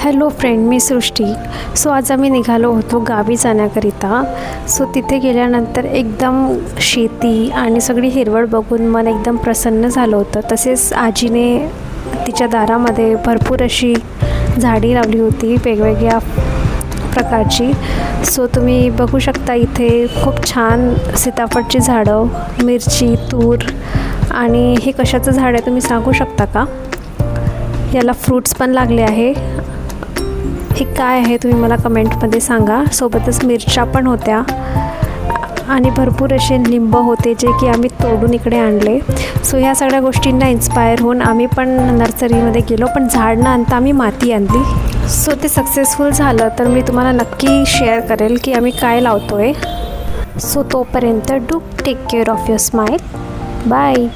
Hello friend मी Srushti. So आज आम्ही निघालो होतो गावी जाण्याकरिता. सो तिथे गेल्यानंतर एकदम शेती आणि सगळी हिरवळ बघून मन एकदम प्रसन्न झालं होतं. तसेच आजीने तिच्या दारामध्ये भरपूर अशी झाडी लावली होती वेगवेगळ्या प्रकारची. सो तुम्ही बघू शकता इथे खूप छान सीताफळची झाडं मिरची तूर आणि हे कशाचं झाड आहे तुम्ही सांगू शकता का? याला फ्रूट्स पण लागले आहे. नक्की काय आहे तुम्ही मला कमेंटमध्ये सांगा. सोबतच मिरच्या पण होत्या. आणि भरपूर असे लिंब होते जे की आम्ही तोडून इकडे आणले. सो ह्या सगळ्या गोष्टींना इन्स्पायर होऊन आम्ही पण नर्सरीमध्ये गेलो पण झाड न आणता आम्ही माती आणली. सो ते सक्सेसफुल झालं तर मी तुम्हाला नक्की शेअर करेल की आम्ही काय लावतो आहे सो तोपर्यंत do take care of your smile bye